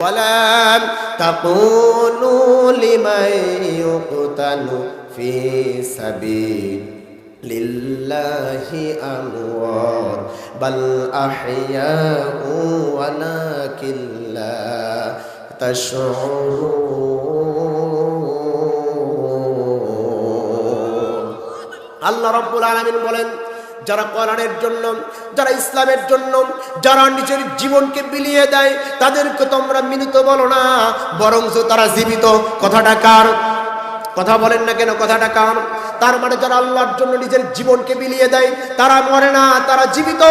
ولا تقولوا لمن يقتل في سبيل لله أموات بل أحياء ولكن لا تشعرون আল্লাহ রব্বুল আলামিন বলেন যারা কোরআনের জন্য, যারা ইসলামের জন্য, যারা নিজের জীবনকে বিলিয়ে দেয়, তাদেরকে তোমরা মিনিত বলো না বরং তারা জীবিত। কথাটা কার? কথা বলেন না কেন? কথাটা কার? তার মানে যারা আল্লাহর জন্য নিজের জীবনকে বিলিয়ে দেয়, তারা মরে না, তারা জীবিত।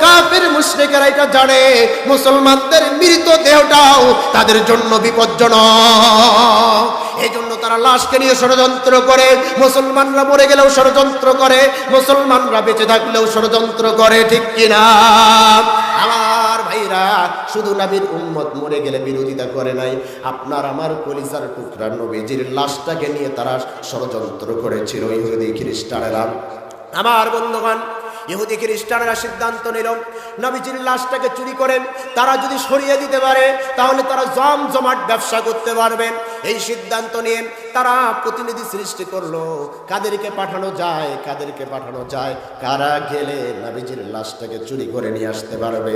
কাফের, মুশরিকেরা এটা জানে। মুসলমানদের মৃত দেহটাও তাদের জন্য বিপজ্জনক। এই জন্য তারা লাশকে নিয়ে ষড়যন্ত্র করে। মুসলমানরা মরে গেলেও ষড়যন্ত্র করে। মুসলমানরা বেঁচে থাকলেও ষড়যন্ত্র করে, ঠিক কিনা? ভাইরা শুধু নবীর উম্মত মরে গেলে বিরোধিতা করে নাই। আপনার আমার কলিজার টুকরা নবীজির লাশটাকে নিয়ে তারা ষড়যন্ত্র করেছিল, ইহুদি খ্রিস্টানেরা। আমার বন্ধুগণ, ইহুদি খ্রিস্টানরা সিদ্ধান্ত নিল, নবীজির লাশটাকে চুরি করেন তারা যদি সরিয়ে দিতে পারে, তাহলে তারা জম জমাট ব্যবসা করতে পারবেন এই সিদ্ধান্ত নিয়ে তারা প্রতিনিধি সৃষ্টি করল, কাদেরকে পাঠানো যায়, কাদেরকে পাঠানো যায়, কারা গেলে নবীজির লাশটাকে চুরি করে নিয়ে আসতে পারবে?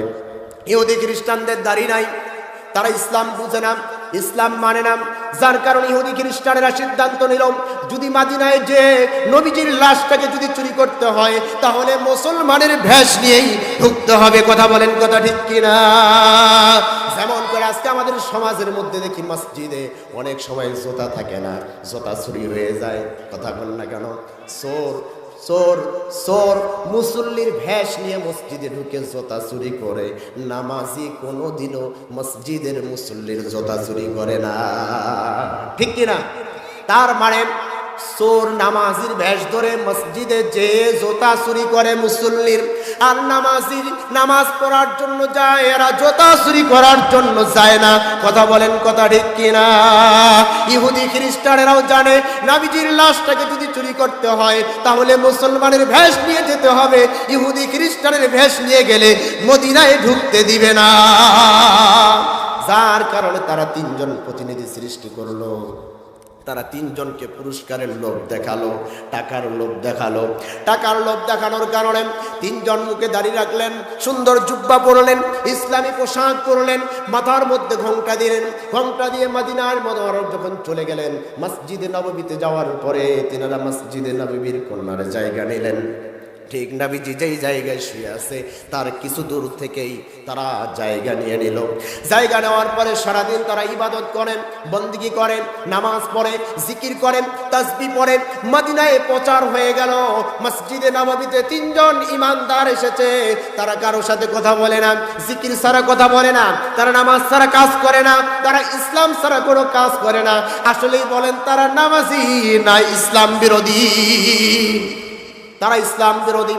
ইহুদি খ্রিস্টানদের দাড়ি নাই। তারা ইসলাম বুঝে না, ইসলাম মানে না। যার কারণে ইহুদি খ্রিস্টানেরা সিদ্ধান্ত নিল, যদি মাদিনায় যে নবীজির লাশটাকে যদি চুরি করতে হয়, তাহলে মুসলমানের ভেষ নিয়েই ঢুকতে হবে। কথা বলেন কথা ঠিক কিনা? যেমন করে আজকে আমাদের সমাজের মধ্যে দেখি মসজিদে অনেক সময় জোতা থাকে না, জোতা চুরি হয়ে যায়। কথা বল না কেন? চোর চোর চোর, মুসল্লির ভেষ নিয়ে মসজিদে ঢুকে জোতা চুরি করে। নামাজি কোনোদিনও মসজিদের মুসল্লির জোতা চুরি করে না। ঠিক কিনা? তার মানে চোর নামাজির ভেষ ধরে মসজিদে যে জোতা চুরি করে মুসল্লির। আর নামাজির নামাজ পড়ার জন্য যায়, এরা জোতা চুরি করার জন্য যায় না। কথা বলেন কথা ঠিক কিনা? ইহুদি খ্রিস্টানেরাও জানে, নাবিজির লাশটাকে যদি চুরি করতে হয়, তাহলে মুসলমানের ভেষ নিয়ে যেতে হবে। ইহুদি খ্রিস্টানের ভেষ নিয়ে গেলে মদিনায় ঢুকতে দিবে না। যার কারণে তারা তিনজন প্রতিনিধি সৃষ্টি করল। তারা তিনজনকে পুরস্কারের লোভ দেখাল, টাকার লোভ দেখাল। টাকার লোভ দেখানোর কারণে তিনজন মুখে দাঁড়িয়ে রাখলেন, সুন্দর জুব্বা পরলেন, ইসলামী পোশাক পরলেন, মাথার মধ্যে ঘংটা দিলেন। ঘংটা দিয়ে মাদিনার মনোহর যখন চলে গেলেন, মসজিদে নববীতে যাওয়ার পরে তিনারা মসজিদে নববীর কন্যার জায়গা নিলেন। ঠিক নাবিজি যেই জায়গায় শুয়ে আছে, তার কিছু দূর থেকেই তারা জায়গা নিয়ে নিল। জায়গা নেওয়ার পরে সারাদিন তারা ইবাদত করেন, বন্দিগি করেন, নামাজ পড়ে, জিকির করেন তাসবি পড়েন মদিনায় প্রচার হয়ে গেল, মসজিদে নববীতে তিনজন ইমানদার এসেছে। তারা কারোর সাথে কথা বলে না, জিকির ছাড়া কথা বলে না, তারা নামাজ ছাড়া কাজ করে না, তারা ইসলাম ছাড়া কোনো কাজ করে না। আসলেই বলেন, তারা নামাজি না ইসলাম বিরোধী। তারা ইসলাম বিরোধী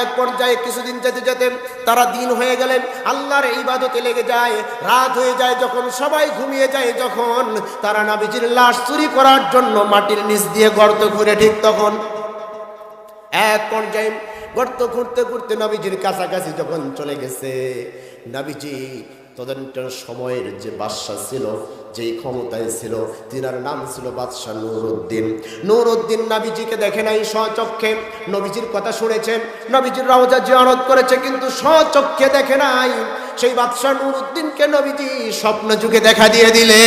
এক পর্যায়ে কিছুদিন যেতে যেতে তারা দিন হয়ে গেলেন, আল্লাহর ইবাদতে লেগে যায়, রাত হয়ে যায়, যখন সবাই ঘুমিয়ে যায়, যখন তারা নাবিজির লাশ চুরি করার জন্য মাটির নিচ দিয়ে গর্ত ঘুরে ঠিক তখন এক পর্যায়ে গর্ত ঘুরতে ঘুরতে নবীজির কাছাকাছি যখন চলে গেছে, নবীজি তদন্তের সময়ের যে বাদশা ছিল যেই ক্ষমতায় ছিল, তিনার নাম ছিল বাদশাহ নুরুদ্দিন। নুরুদ্দিন নাবিজিকে দেখে নাই স্বচক্ষে। নবীজির কথা শুনেছেন, নবীজির রওজা জিয়ারত করেছে, কিন্তু স্বচক্ষে দেখে নাই। সেই বাদশাহ নুরুদ্দিনকে নবীজি স্বপ্ন যুগে দেখা দিয়ে দিলে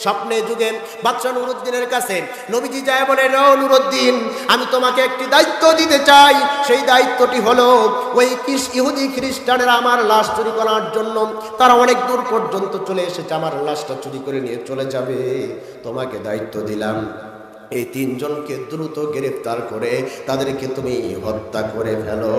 স্বপ্নে যুগে বাদশাহ নুরুদ্দিনের কাছে, নবীজি যায় বলে নুরুদ্দিন, আমি তোমাকে একটি দায়িত্ব দিতে চাই। সেই দায়িত্বটি হলো, ওই ইহুদি খ্রিস্টানের আমার লাশ চুরি করার জন্য, তারা অনেক দূর পর্যন্ত চলে এসেছে, আমার লাশটা চুরি করে নিয়ে চলে যাবে। তোমাকে দায়িত্ব দিলাম। এই তিনজনকে দ্রুত গ্রেফতার করে তাদেরকে তুমি হত্যা করে ফেলো।